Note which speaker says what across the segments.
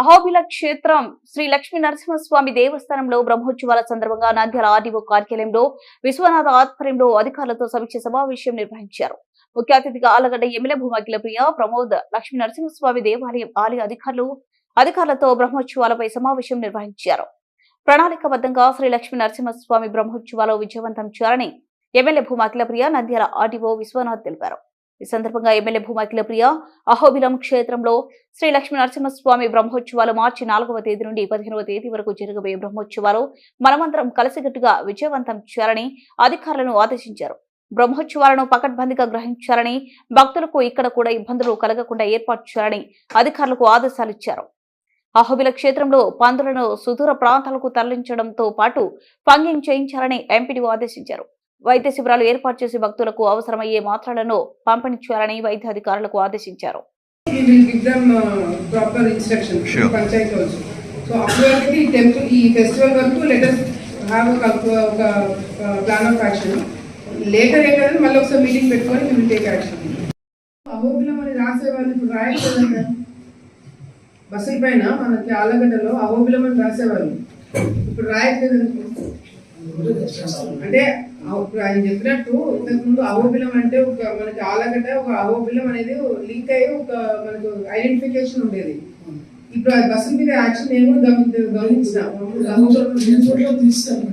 Speaker 1: అహోబిల క్షేత్రం శ్రీ లక్ష్మీ నరసింహస్వామి దేవస్థానంలో బ్రహ్మోత్సవాల సందర్భంగా నంద్యాల ఆర్డీఓ కార్యాలయంలో విశ్వనాథ ఆధ్వర్యంలో అధికారులతో సమీక్ష సమావేశం నిర్వహించారు. ముఖ్య అతిథిగా ఆలగడ్డ ఎమ్మెల్యే భూమాకిల ప్రియ ప్రమోద్ లక్ష్మీ నరసింహస్వామి దేవాలయం ఆలయ అధికారులు అధికారులతో బ్రహ్మోత్సవాలపై సమావేశం నిర్వహించారు. ప్రణాళికబద్ధంగా శ్రీ లక్ష్మీ నరసింహస్వామి బ్రహ్మోత్సవాలు విజయవంతం చేయాలని ఎమ్మెల్యే భూమాకిల ప్రియ నంద్యాల ఆర్డీఓ విశ్వనాథ్ తెలిపారు. ఈ సందర్భంగా ఎమ్మెల్యే భూమాకిల ప్రియ అహోబిలం క్షేత్రంలో శ్రీ లక్ష్మీనరసింహస్వామి బ్రహ్మోత్సవాలు మార్చి నాలుగవ తేదీ నుండి పదిహేనవ తేదీ వరకు జరగబోయే బ్రహ్మోత్సవాలు మనమందరం కలిసికట్టుగా విజయవంతం చేయాలని అధికారులను ఆదేశించారు. బ్రహ్మోత్సవాలను పకడ్బందీగా గ్రహించాలని భక్తులకు ఇక్కడ కూడా ఇబ్బందులు కలగకుండా ఏర్పాటు చేయాలని అధికారులకు ఆదేశాలు ఇచ్చారు. అహోబిల క్షేత్రంలో పందులను సుదూర ప్రాంతాలకు తరలించడంతో పాటు ఫంగింగ్ చేయించాలని ఎంపీడీఓ ఆదేశించారు. వైద్య శిబిరాలు ఏర్పాటు చేసి భక్తులకు అవసరమయ్యే మాత్రలను పంపిణీ చేయాలని వైద్య అధికారులకు ఆదేశించారు.
Speaker 2: Uh, ఈ టెంపుల్ ఈ ఫెస్టివల్ వరకు లెట్ us హ్యావ్ ఒక ప్లాన్ ఆఫ్ యాక్షన్ లేటర్ ఏంటంటే మళ్ళీ ఒకసారి మీటింగ్ పెట్టుకొని. అహోబిలం అని రాసే వాళ్ళు ఇప్పుడు రాయట్లేదంట బస్సుల పైన మనకి ఆలగడ్డలో అహోబిలం అని రాసేవాళ్ళు ఇప్పుడు రాయట్లేదు అంటే ఇప్పుడు ఆయన చెప్పినట్టు ఇంతకు ముందు అహోబిలం అంటే ఒక మనకి ఆలగడ్డ ఒక అహోబిలం అనేది లింక్ అయ్యి ఒక మనకు ఐడెంటిఫికేషన్ ఉండేది. ఇప్పుడు ఆ బస్సు మీద యాక్షన్ నేను గమని- గమనించిన.
Speaker 3: తీస్తాను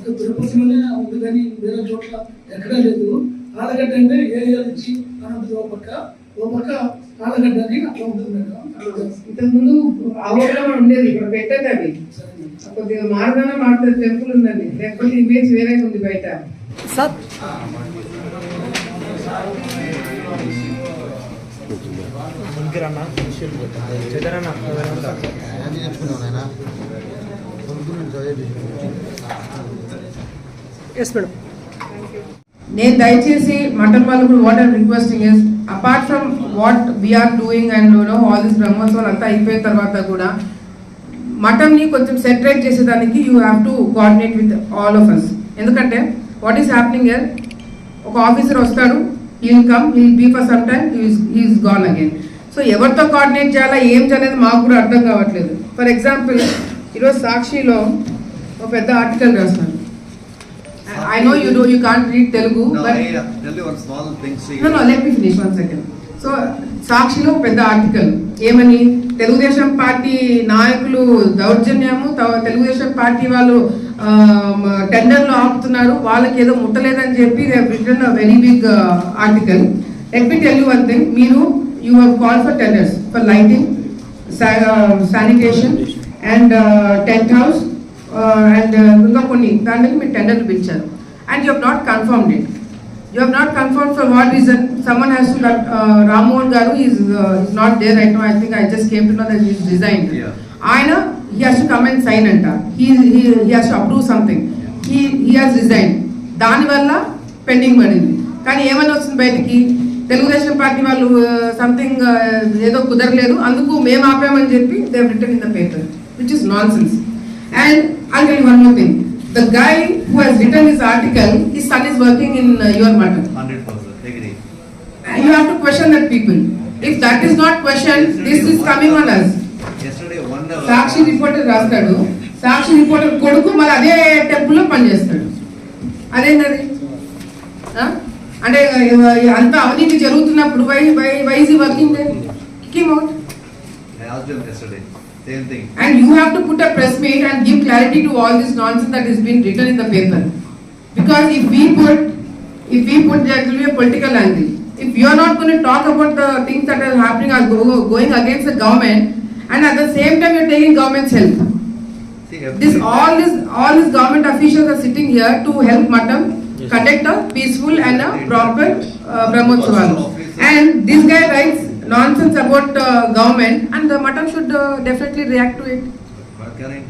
Speaker 3: ఒక తిరుపతిలోనే ఉంది కానీ వేరే చోట్ల ఎక్కడా లేదు ఆలగడ్డ అంటే ఏరియా నుంచి అని ఉంటుంది ఒక పక్క ఒక పక్క ఆలగడ్డ అని అట్లా ఉంటుంది మేడం
Speaker 2: ఇంతకు ముందు అహోబిలం అని ఉండేది ఇప్పుడు పెట్టదు అది.
Speaker 3: సరే మేడం.
Speaker 2: కొద్దిగా మారదాన మారుతుంది టెంపుల్ ఉందండి. లేకపోతే ఇమేజ్ వేరే ఉంది బయట. నేను దయచేసి మటన్ వాళ్ళు కూడా what I'm requesting is apart from what we're doing and no all this బ్రహ్మోత్సవాలు అంతా అయిపోయిన తర్వాత కూడా మటన్ని కొంచెం సెటరేట్ చేసేదానికి you have to coordinate with all of us ఎందుకంటే వాట్ ఈస్ హ్యాపెనింగ్ ఇయర్ ఒక ఆఫీసర్ వస్తాడు he'll come he'll be for some time he's gone again so ఎవరితో కోఆర్డినేట్ చేయాలా ఏం చేయాలనేది మాకు కూడా అర్థం కావట్లేదు. ఫర్ ఎగ్జాంపుల్ ఈరోజు సాక్షిలో ఒక పెద్ద ఆర్టికల్ రాస్తున్నారు I know you do you can't read Telugu
Speaker 4: No,
Speaker 2: but
Speaker 4: I uh, tell you one small thing, see.
Speaker 2: No no let me finish one second so సాక్షిలో పెద్ద ఆర్టికల్ ఏమని? తెలుగుదేశం పార్టీ నాయకులు దౌర్జన్యము త- తెలుగుదేశం పార్టీ వాళ్ళు టెండర్లు ఆపుతున్నారు వాళ్ళకి ఏదో ముట్టలేదని చెప్పి written very big article let me tell you one thing మీరు you have call for tenders for lighting sanitation and tent house and ఇంకా కొన్ని దానికి మీరు టెండర్లు పిలిచారు. And you have not confirmed it You have not confirmed for what reason. Someone has to, uh, Ramohan Garu is, uh, is not there right now. I think I just came to know that he's resigned.
Speaker 4: Yeah.
Speaker 2: Aina, he has to come and sign anta. He, he, he has to approve something. He, he has resigned. దానివల్ల pending పడింది కానీ ఏమని వస్తుంది బయటికి Telugu Desam party వాళ్ళు something ఏదో కుదరలేదు అందుకు మేము ఆపామని చెప్పి they written in the paper which is nonsense and I tell one more thing the guy who has written this article his son is working in your mutt
Speaker 4: Hundred percent, agree.
Speaker 2: you have to question that people. If that is not questioned, this is coming on us.
Speaker 4: Yesterday, one hour.
Speaker 2: Sakshi reporter రాస్తాడు Sakshi reporter కొడుకు మళ్ళీ అదే టెంపుల్లో పనిచేస్తాడు అదేంటది? అంటే అంత అవినీతి జరుగుతున్నప్పుడు why why wise working Kim out
Speaker 4: I asked them yesterday, same thing.
Speaker 2: And you have to put a press meet and give clarity to all this nonsense that has been written in the paper. Because if we put, if we put, there will be a political angle. If you are not going to talk about the things that are happening or go- going against the government, and at the same time you are taking government's help.
Speaker 4: See,
Speaker 2: This, all this, all these government officials are sitting here to help Matam conduct a peaceful and a proper uh, Brahmotsaval. And this guy writes nonsense about uh, government and the Matam should uh, definitely react to it.
Speaker 4: But can I,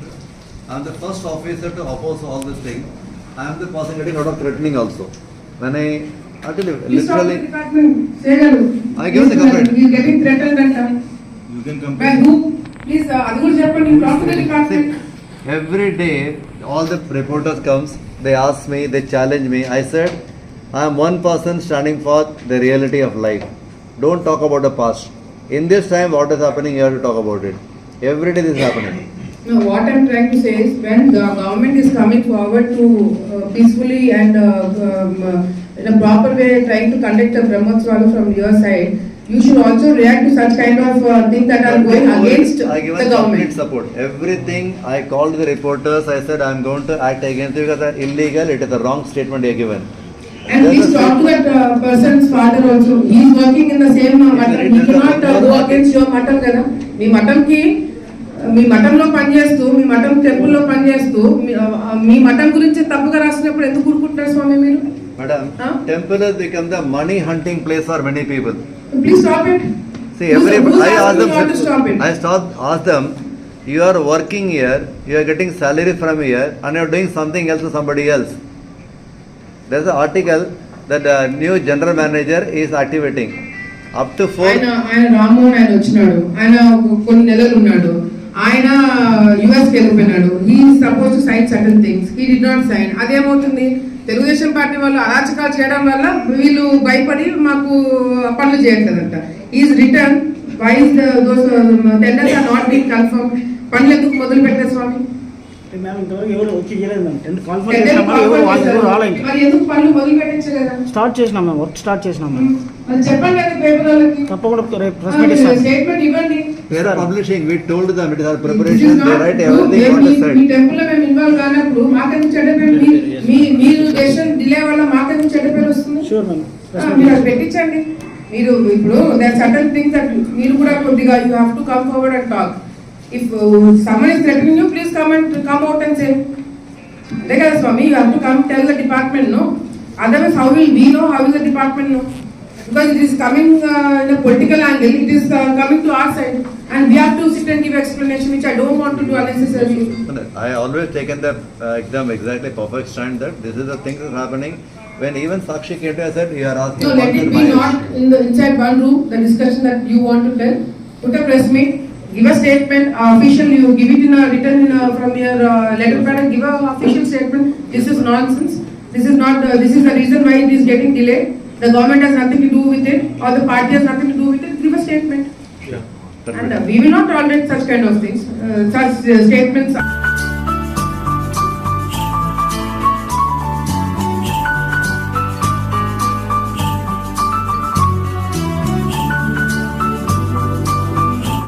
Speaker 4: I'm the first officer to oppose all this thing. I am the person getting a lot of threatening also. When I, actually,
Speaker 2: Please talk to the
Speaker 4: literally,
Speaker 2: department. Say hello.
Speaker 4: I given the complaint.
Speaker 2: He is getting threatened and uh,
Speaker 4: you can come.
Speaker 2: by who? Please, uh, అది కూడా చెప్పండి. You talk to the department.
Speaker 4: Every day, all the reporters comes, they ask me, they challenge me. I said, I am one person standing for the reality of life. Don't talk about the past. In this time, what is happening, you have to talk about it. Every day this is happening.
Speaker 2: No, what I'm trying to say is when the government is coming forward to uh, peacefully and uh, um, uh, in a proper way trying to conduct a Brahmotsvala from your side, you should also react to such kind of uh, things that are going against
Speaker 4: I given
Speaker 2: the government.
Speaker 4: support. Everything I called the reporters, I said I'm going to act against it because it's illegal, it is a wrong statement are given.
Speaker 2: And please talk to that uh, person's father also. He is working in the same uh, mutton. He cannot uh, go against your mutton కదా. మీ మటన్కి మీ మటన్లో పనిచేస్తూ మీ mutton టెంపుల్లో పనిచేస్తూ మీ- ఆ, మీ mutton గురించి తప్పుగా రాసినప్పుడు ఎందుకు ఊరుకుంటారు స్వామి మీరు
Speaker 4: Madam,
Speaker 2: Huh?
Speaker 4: temple has become the money hunting place for many people.
Speaker 2: Please stop it
Speaker 4: See, every, I asked them,
Speaker 2: want to stop it.
Speaker 4: I stopped, asked them, you are working here, you are getting salary from here, and you are doing something else to somebody else. There is an article that the new general manager is activating. Up to four,
Speaker 2: ఆయన ఆయన రామ్మోహన్ ఆయన వచ్చినాడు. ఆయన కొన్ని నెలలు ఉన్నాడు. ఆయన యుఎస్కి వెళ్ళిపోయినాడు. He suppose to sign certain things he did not sign అదేమవుతుంది? Telugu Desam party వాళ్ళు అరాచకాలు చేయడం వల్ల వీళ్ళు భయపడి మాకు పనులు చేయట్లేదంట. Is written why's those tenders are not been confirm పనులు ఎందుకు మొదలు పెట్టారు స్వామి?
Speaker 5: మేడం ఇంతవరకు ఎవరు వచ్చి చేయలేదు మేడం టెన్త్ క్వాలిఫై
Speaker 2: Tender
Speaker 5: చేసినాం ఎవరు
Speaker 2: confirm
Speaker 5: వాళ్ళు ఎవరు
Speaker 2: చేశారు.
Speaker 5: రాలే ఇంకా
Speaker 2: మరి ఎందుకు పనులు మొదలు పెట్టించలేదా?
Speaker 5: స్టార్ట్ చేసినాం మేము వర్క్ స్టార్ట్ చేసినాం మేము.
Speaker 2: మరి చెప్పండి కదా పేపర్ వాళ్ళకి
Speaker 5: తప్పకుండా రేపు ప్రెస్ మీట్ ఇస్తాం
Speaker 2: స్టేట్మెంట్ ఇవ్వండి. మీ-. టెంపుల్లో మేము ఇన్వాల్వ్ కానప్పుడు చెడ్డ పేరు మీ- మీరు డెసిషన్ డిలే వల్ల మాకెందుకు చెడ్డ పేరు వస్తుంది.
Speaker 5: షూర్ మ్యామ్
Speaker 2: ఆ,
Speaker 5: ప్రెస్
Speaker 2: మీరు
Speaker 5: మీట్
Speaker 2: అది పెట్టించండి. మీరు ఇప్పుడు దర్ సర్టన్ థింగ్స్ దట్ మీరు కూడా కొద్దిగా you have to come forward and talk If uh, someone is threatening you, please come and come out and say, Dekha Swami, you have to come tell the department, no? Otherwise, how will we know? How will the department know? Because it is coming uh, in a political angle, it is uh, coming to our side, and we have to sit and give explanation, which I don't want to do unnecessarily.
Speaker 4: I always taken the uh, exam exactly perfect stand that this is the thing that is happening. When even Sakshi Ketia said, you are asking.
Speaker 2: No, let it be not in the inside one room the discussion that you want to tell. Put a press meet give a statement, uh, official, you give it in a written in a, from your uh, letter pad and give a official statement. This is nonsense. This is not, uh, this is the reason why it is getting delayed. The government has nothing to do with it, or the party has nothing to do with it. Give a statement.
Speaker 4: That
Speaker 2: And uh, we will not tolerate such kind of things, uh, such uh, statements.